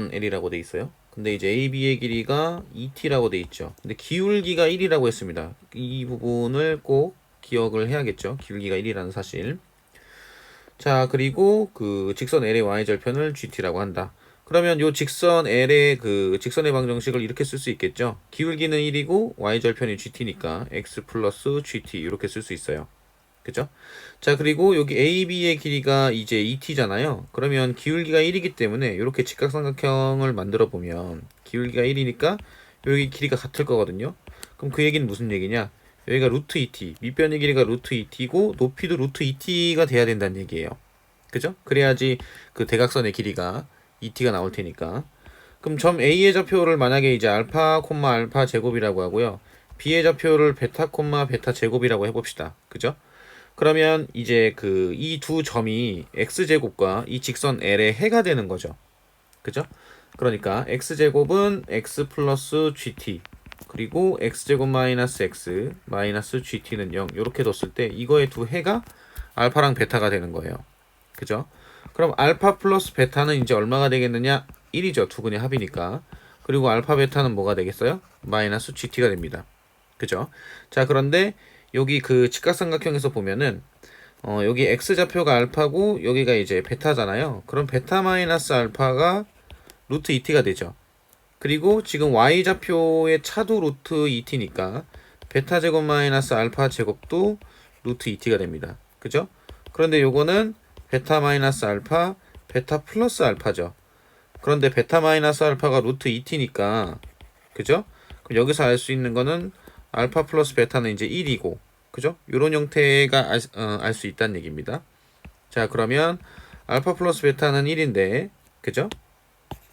직선 L이라고 돼 있어요. 근데 이제 AB의 길이가 2t라고 돼 있죠. 근데 기울기가 1이라고 했습니다. 이 부분을 꼭 기억을 해야겠죠. 기울기가 1이라는 사실. 자, 그리고 그 직선 L의 y절편을 GT라고 한다. 그러면 요 직선 L의 그 직선의 방정식을 이렇게 쓸 수 있겠죠. 기울기는 1이고 y절편이 GT니까 x 플러스 GT 이렇게 쓸 수 있어요. 그죠? 자, 그리고 여기 AB의 길이가 이제 2t잖아요. 그러면 기울기가 1이기 때문에 이렇게 직각삼각형을 만들어 보면 기울기가 1이니까 여기 길이가 같을 거거든요. 그럼 그 얘기는 무슨 얘기냐? 여기가 루트 2t, 밑변의 길이가 루트 2t고 높이도 루트 2t가 돼야 된다는 얘기예요. 그죠? 그래야지 그 대각선의 길이가 2t가 나올 테니까. 그럼 점 A의 좌표를 만약에 이제 알파 콤마 알파 제곱이라고 하고요. B의 좌표를 베타 콤마 베타 제곱이라고 해봅시다. 그죠? 그러면 이제 그 이 두 점이 x 제곱과 이 직선 L의 해가 되는 거죠. 그죠? 그러니까 x 제곱은 x 플러스 gt 그리고 x 제곱 마이너스 x 마이너스 gt는 0 이렇게 뒀을 때 이거의 두 해가 알파랑 베타가 되는 거예요. 그죠? 그럼 알파 플러스 베타는 이제 얼마가 되겠느냐? 1이죠. 두 근의 합이니까. 그리고 알파 베타는 뭐가 되겠어요? 마이너스 gt가 됩니다. 그죠? 자, 그런데 여기 그 직각삼각형에서 보면은 어, 여기 x 좌표가 알파고 여기가 이제 베타잖아요. 그럼 베타 마이너스 알파가 루트 2t가 되죠. 그리고 지금 y 좌표의 차도 루트 2t니까 베타 제곱 마이너스 알파 제곱도 루트 2t가 됩니다. 그죠? 그런데 요거는 베타 마이너스 알파, 베타 플러스 알파죠. 그런데 베타 마이너스 알파가 루트 2t니까 그죠? 그럼 여기서 알 수 있는 거는 알파 플러스 베타는 이제 1이고 그죠? 요런 형태가 알수 있다는 얘기입니다. 자 그러면 알파 플러스 베타는 1인데 그죠?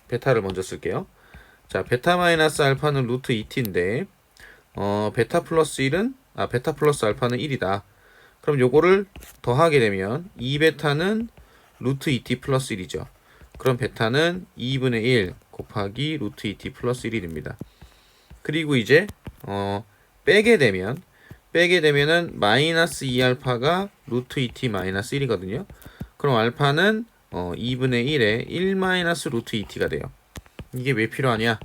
베타를 먼저 쓸게요. 자 베타 마이너스 알파는 루트 2t인데 어 베타 플러스 1은 아 베타 플러스 알파는 1이다. 그럼 요거를 더하게 되면 2베타는 루트 2t 플러스 1이죠. 그럼 베타는 2분의 1 곱하기 루트 2t 플러스 1이 니다 그리고 이제 어 빼게 되면 빼게 되면은 마이너스 2알파가 루트 2t 마이너스 1이거든요. 그럼 알파는 어 2분의 1에 1 마이너스 루트 2t가 돼요. 이게 왜 필요하냐?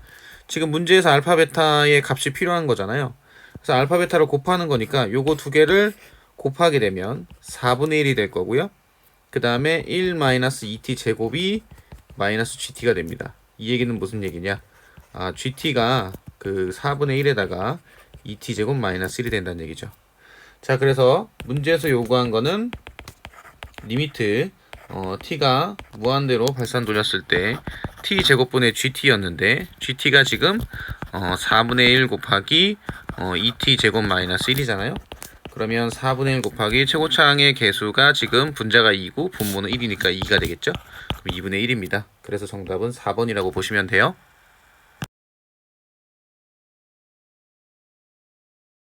지금 문제에서 알파 베타의 값이 필요한 거잖아요. 그래서 알파 베타를 곱하는 거니까 요거 두 개를 곱하게 되면 4분의 1이 될 거고요. 그 다음에 1 마이너스 2t 제곱이 마이너스 gt가 됩니다. 이 얘기는 무슨 얘기냐? 아, gt가 그 4분의 1에다가 2t 제곱 마이너스 1이 된다는 얘기죠. 자, 그래서 문제에서 요구한 거는 리미트 어, t가 무한대로 발산 돌렸을 때 t 제곱분의 gt였는데 gt가 지금 어, 4분의 1 곱하기 어, 2t 제곱 마이너스 1이잖아요. 그러면 4분의 1 곱하기 최고차항의 개수가 지금 분자가 2고 분모는 1이니까 2가 되겠죠? 그럼 2분의 1입니다. 그래서 정답은 4번이라고 보시면 돼요.